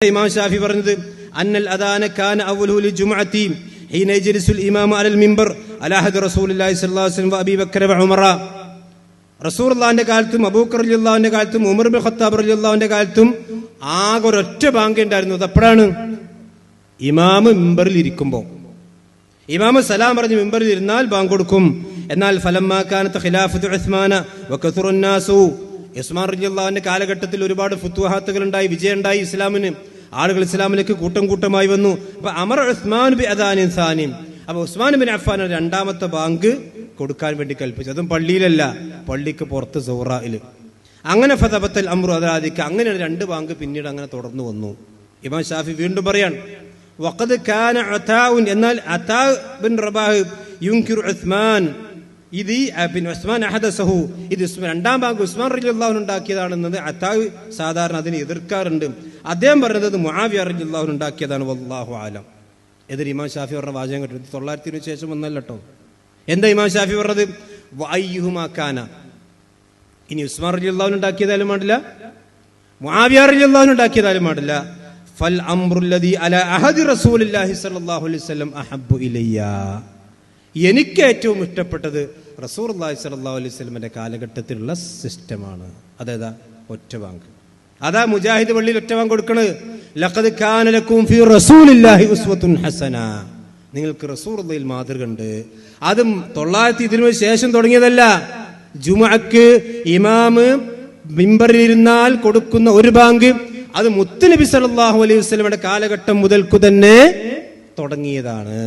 ഇമാം ഷാഫി പറഞ്ഞത് അന്നൽ അദാന കാന അവലുൽ ജുമുഅതി ഹീന യജ്ലിസുൽ ഇമാമു അലൽ മിമ്പർ അലാഹദ റസൂലുള്ളാഹി സ്വല്ലല്ലാഹു അലൈഹി വസല്ലം വഅബീ ബക്കർ വഉമറ റസൂലുള്ളാഹിന്റെ കാലത്തും അബൂബക്കർ റളിയല്ലാഹുവിന്റെ കാലത്തും ഉമർ ബിൻ ഖത്താബ് റളിയല്ലാഹുവിന്റെ കാലത്തും ആകെ ഒരൊറ്റ ബാങ്ക് ഉണ്ടായിരുന്നു അത് എപ്പോഴാണ് ഇമാമ് മിമ്പറിൽ ഇരിക്കുമ്പോൾ ഇമാമ സലാം പറഞ്ഞ് മിമ്പറിൽ ഇരുന്നാൽ ബാങ്ക് കൊടുക്കും. എന്നാൽ ഫലമാക്കാനത്ത് ഖിലാഫത്ത് ഉസ്മാന വക്കസുറുന്നാസു ഉസ്മാൻ റളിയല്ലാഹുവിന്റെ കാലഘട്ടത്തിൽ ഒരുപാട് ഫുത്വഹാത്തുകൾ ഉണ്ടായി വിജയമുണ്ടായി ഇസ്ലാമിന്. ആളുകൾ ഇസ്ലാമിലേക്ക് കൂട്ടം കൂട്ടമായി വന്നു. അപ്പൊ അമർ ഉസ്മാൻ ബി അദാനിൻ സാനിം. അപ്പൊ ഉസ്മാൻ ബിൻ അഫ്ഫാൻ രണ്ടാമത്തെ ബാങ്ക് കൊടുക്കാൻ വേണ്ടി കൽപ്പിച്ചു. അതും പള്ളിയിലല്ല പള്ളിക്ക് പുറത്ത് സൗറയിൽ അങ്ങനെ ഫതബത്തൽ അമ്രു അദാദിക്ക് അങ്ങനെ രണ്ട് ബാങ്ക് പിന്നീട് അങ്ങനെ തുടർന്നു വന്നു. ഇമാം ഷാഫി വീണ്ടും പറയാണ് വഖദ് കാന അതാഉൻ എന്നാൽ അതാ ബിൻ റബാഹ് യുൻകിറു ഉസ്മാൻ ഇത് പിന്നെ ഉസ്മാൻ അഹദസഹു. ഇത് രണ്ടാം ഭാഗം ഉസ്മാൻ റളിയല്ലാഹു ഉണ്ടാക്കിയതാണെന്നത് അത്താവ് സാധാരണ അതിനെ എതിർക്കാറുണ്ട്. അദ്ദേഹം പറഞ്ഞത് മുആവിയ റളിയല്ലാഹു ഉണ്ടാക്കിയതാണ് വല്ലാഹു ആലം. എതിർ ഇമാം ഷാഫി പറഞ്ഞ വാചകം കേട്ടു ഇരുപത് ശേഷം വന്നല്ലോ കേട്ടോ എന്താ ഇമാം ഷാഫി പറഞ്ഞത്? വൈഹുമാക്കാന ഇനി ഉസ്മാൻ റളിയല്ലാഹു ഉണ്ടാക്കിയതായാലും പാടില്ല മുആവിയ റളിയല്ലാഹു ഉണ്ടാക്കിയതായാലും പാടില്ല ഫൽ അംറുല്ലദി അല അഹദി റസൂലുള്ളാഹി സ്വല്ലല്ലാഹു അലൈഹി വസല്ലം അഹബ്ബു ഇലയ്യ. എനിക്ക് ഏറ്റവും ഇഷ്ടപ്പെട്ടത് റസൂർ റസൂലുള്ളാഹി സ്വല്ലല്ലാഹു അലൈഹി സ്വലമിന്റെ കാലഘട്ടത്തിലുള്ള സിസ്റ്റമാണ്. അതേതാ? ഒറ്റ ബാങ്ക് അതാ മുജാഹിദ് പള്ളിയിൽ ഒറ്റ ബാങ്ക് കൊടുക്കണത് ഫീ റസൂലില്ലാഹി ഹസന. നിങ്ങൾക്ക് റസൂറുള്ളയിൽ മാതൃക ഉണ്ട്. അതും തൊള്ളായിരത്തി ഇതിനു ശേഷം തുടങ്ങിയതല്ല. ജുമാക്ക് ഇമാമ് മിമ്പറിലിരുന്നാൽ കൊടുക്കുന്ന ഒരു ബാങ്ക് അത് മുത്തുനബി സലാഹു അലൈഹി വസ്ലമിന്റെ കാലഘട്ടം മുതൽക്കു തന്നെ തുടങ്ങിയതാണ്.